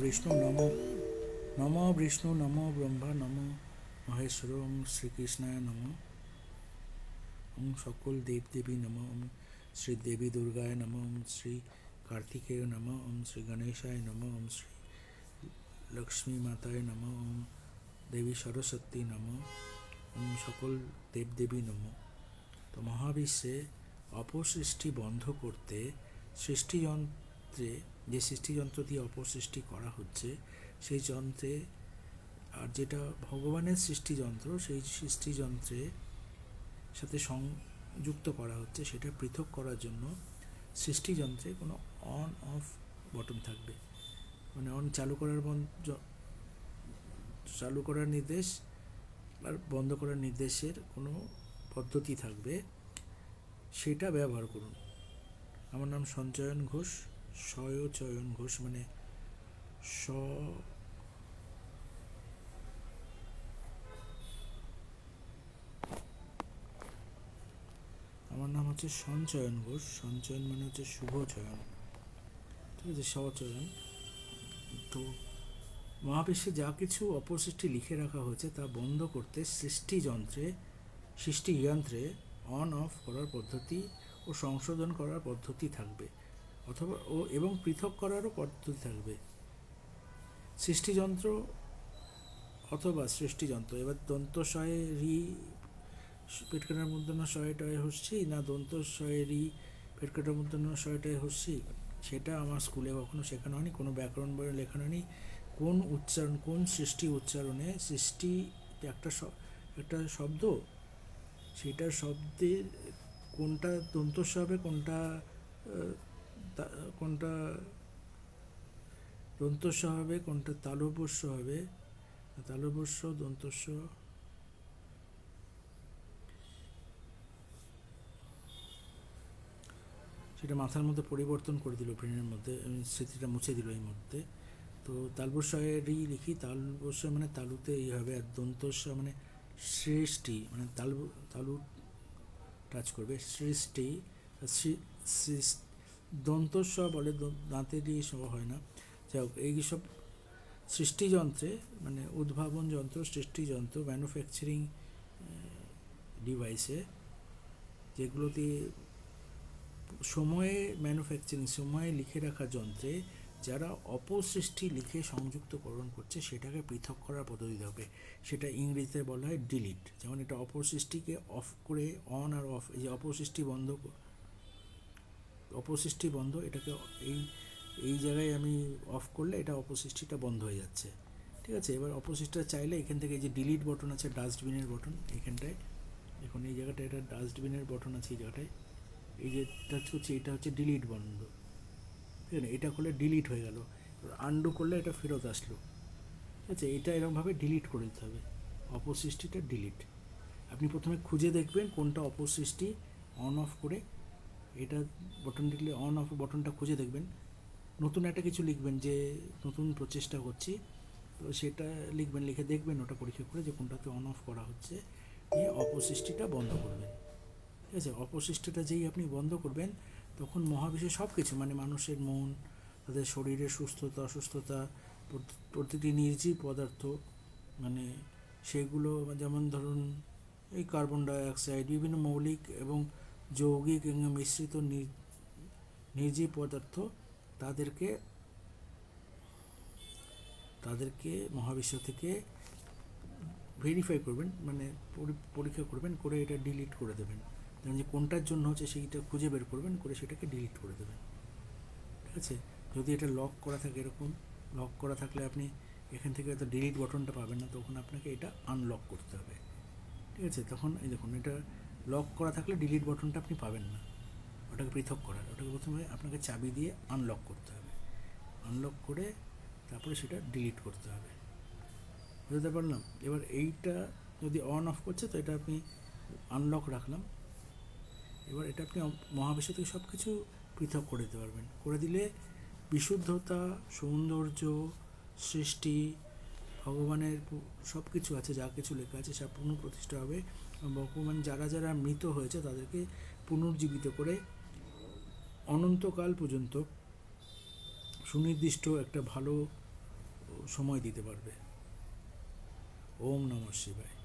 বিষ্ণু নম নম বিষ্ণু নম ব্রহ্মা নম মহেশ্বর ওম শ্রীকৃষ্ণায় নম ওম সকল দেবদেবী নম ওম শ্রী দেবী দুর্গায় নম ওম শ্রী কার্তিকেয় নম ওম শ্রী গণেশায় নম ওম শ্রী লক্ষ্মী মাতায় নম ওম দেবী সরস্বতী নম ওম সকল দেবদেবী নম তো মহাবিশ্বে অপসৃষ্টি বন্ধ করতে সৃষ্টিযন্ত্রে যে সৃষ্টিযন্ত্র দিয়ে অপসৃষ্টি করা হচ্ছে, সেই যন্ত্রে, আর যেটা ভগবানের সৃষ্টিযন্ত্র, সেই সৃষ্টিযন্ত্রে সাথে সংযুক্ত করা হচ্ছে, সেটা পৃথক করার জন্য সৃষ্টিযন্ত্রে কোনো অন অফ বটন থাকবে। মানে অন চালু করার বন্ধ চালু করার নির্দেশ আর বন্ধ করার নির্দেশের কোনো পদ্ধতি থাকবে, সেটা ব্যবহার করুন। আমার নাম সঞ্চয়ন ঘোষ। স্বয়চয়ন ঘোষ মানে স আমার নাম হচ্ছে সঞ্চয়ন ঘোষ। সঞ্চয়ন মানে হচ্ছে শুভ চয়ন ঠিক আছে, স্বচয়ন। তো মহাবিশ্বে যা কিছু অপসৃষ্টি লিখে রাখা হয়েছে তা বন্ধ করতে সৃষ্টি যন্ত্রে সৃষ্টি যন্ত্রে অন অফ করার পদ্ধতি ও সংশোধন করার পদ্ধতি থাকবে। অথবা ও এবং পৃথক করারও পদ্ধতি থাকবে। সৃষ্টিযন্ত্র অথবা সৃষ্টিযন্ত্র, এবার দন্তশয়ে রি পেটকাটার না শয়টায় হচ্ছি, না দন্তশয়ে রি পেটকাটার না শয়টায় হচ্ছি, সেটা আমার স্কুলে কখনো শেখানো হয়নি, কোনো ব্যাকরণ বইয়ে লেখানো হয়নি। কোন উচ্চারণ, কোন সৃষ্টি উচ্চারণে সৃষ্টি একটা একটা শব্দ, সেটার শব্দের কোনটা দন্তস্ব হবে কোনটা তা- কোনটা দন্তস্ব হবে, কোনটা তালবস্য হবে? তালবস্য দন্তস্ব? সেটা মাথার মধ্যে পরিবর্তন করে দিল, ব্রেনের মধ্যে স্মৃতিটা মুছে দিল এই মধ্যে তো তালবস্যেরই লিখি তালবস্য মানে তালুতে এই হবে, আর দন্তস্য মানে সৃষ্টি মানে তালু তালু টাচ করবে, সৃষ্টি আর সৃ- সৃ- দন্তস্ব বলে দাঁতে দিয়ে সব হয় না। যাই হোক, এই সব সৃষ্টিযন্ত্রে মানে উদ্ভাবন যন্ত্র, সৃষ্টিযন্ত্র ম্যানুফ্যাকচারিং ডিভাইসে যেগুলোতে সময়ে ম্যানুফ্যাকচারিং সময়ে লিখে রাখা যন্ত্রে যারা অপসৃষ্টি লিখে সংযুক্তকরণ করছে, সেটাকে পৃথক করার পদ্ধতি হবে। সেটা ইংরেজিতে বলা হয় ডিলিট যেমন এটা অপসৃষ্টিকে অফ করে অন আর অফ এই যে অপসৃষ্টি বন্ধ অপসৃষ্টি বন্ধ, এটাকে এই এই জায়গায় আমি অফ করলে এটা অপসৃষ্টিটা বন্ধ হয়ে যাচ্ছে। ঠিক আছে? এবার অপসৃষ্টিটা চাইলে এখান থেকে যে ডিলিট বটন আছে ডাস্টবিনের বটন এখানটায় এখন এই জায়গাটায় এটা ডাস্টবিনের বটন আছে, এই জায়গাটায়। এই যে টাচ করছি এটা হচ্ছে ডিলিট বন্ধ ঠিক আছে? এটা করলে ডিলিট হয়ে গেল। আন্ডু করলে এটা ফেরত আসলো। ঠিক আছে? এটা এরকমভাবে ডিলিট করে দিতে হবে। অপসৃষ্টিটা ডিলিট আপনি প্রথমে খুঁজে দেখবেন কোনটা অপসৃষ্টি অন অফ করে এটা বটন দিলে অন অফ বটনটা খুঁজে দেখবেন। নতুন একটা কিছু লিখবেন যে, নতুন প্রচেষ্টা করছি। তো সেটা লিখবেন, লিখে দেখবেন, ওটা পরীক্ষা করে যে কোনটাতে অন অফ করা হচ্ছে। নিয়ে অপসৃষ্টিটা বন্ধ করবেন। ঠিক আছে? অপসৃষ্টিটা যেই আপনি বন্ধ করবেন, তখন মহাবিশ্বের সব কিছু মানে মানুষের মন, তাদের শরীরের সুস্থতা, অসুস্থতা প্রতিটি নির্জীব পদার্থ মানে সেগুলো, যেমন ধরুন এই কার্বন ডাইঅক্সাইড বিভিন্ন মৌলিক এবং যৌগিক মিশ্রিত নির- নির্জীব পদার্থ তাদেরকে তাদেরকে মহাবিশ্ব থেকে ভেরিফাই করবেন মানে পরি- পরীক্ষা করবেন, করে এটা ডিলিট করে দেবেন। যে কোনটার জন্য হচ্ছে সেইটা খুঁজে বের করবেন, করে সেটাকে ডিলিট করে দেবেন। ঠিক আছে? যদি এটা লক করা থাকে এরকম লক করা থাকলে আপনি এখান থেকে হয়তো ডিলিট বটনটা পাবেন না, তখন আপনাকে এটা আনলক করতে হবে। ঠিক আছে? তখন এই দেখুন, এটা লক করা থাকলে ডিলিট বটনটা আপনি পাবেন না। ওটাকে পৃথক করার। ওটাকে প্রথমে আপনাকে চাবি দিয়ে আনলক করতে হবে। আনলক করে তারপরে সেটা ডিলিট করতে হবে। বুঝতে পারলাম? এবার এইটা যদি অন অফ করছে, তো এটা আপনি আনলক রাখলাম। এবার এটা আপনি মহাবিশ্ব থেকে সব কিছু পৃথক করে দিতে পারবেন। করে দিলে বিশুদ্ধতা, সৌন্দর্য, সৃষ্টি ভগবানের সব কিছু আছে, যা কিছু লেখা আছে, সব পুনঃপ্রতিষ্ঠা হবে। ভগবান যারা যারা মৃত হয়েছে, তাদেরকে পুনর্জীবিত করে অনন্তকাল পর্যন্ত সুনির্দিষ্ট একটা ভালো সময় দিতে পারবে। ওম নমঃ শিবায়।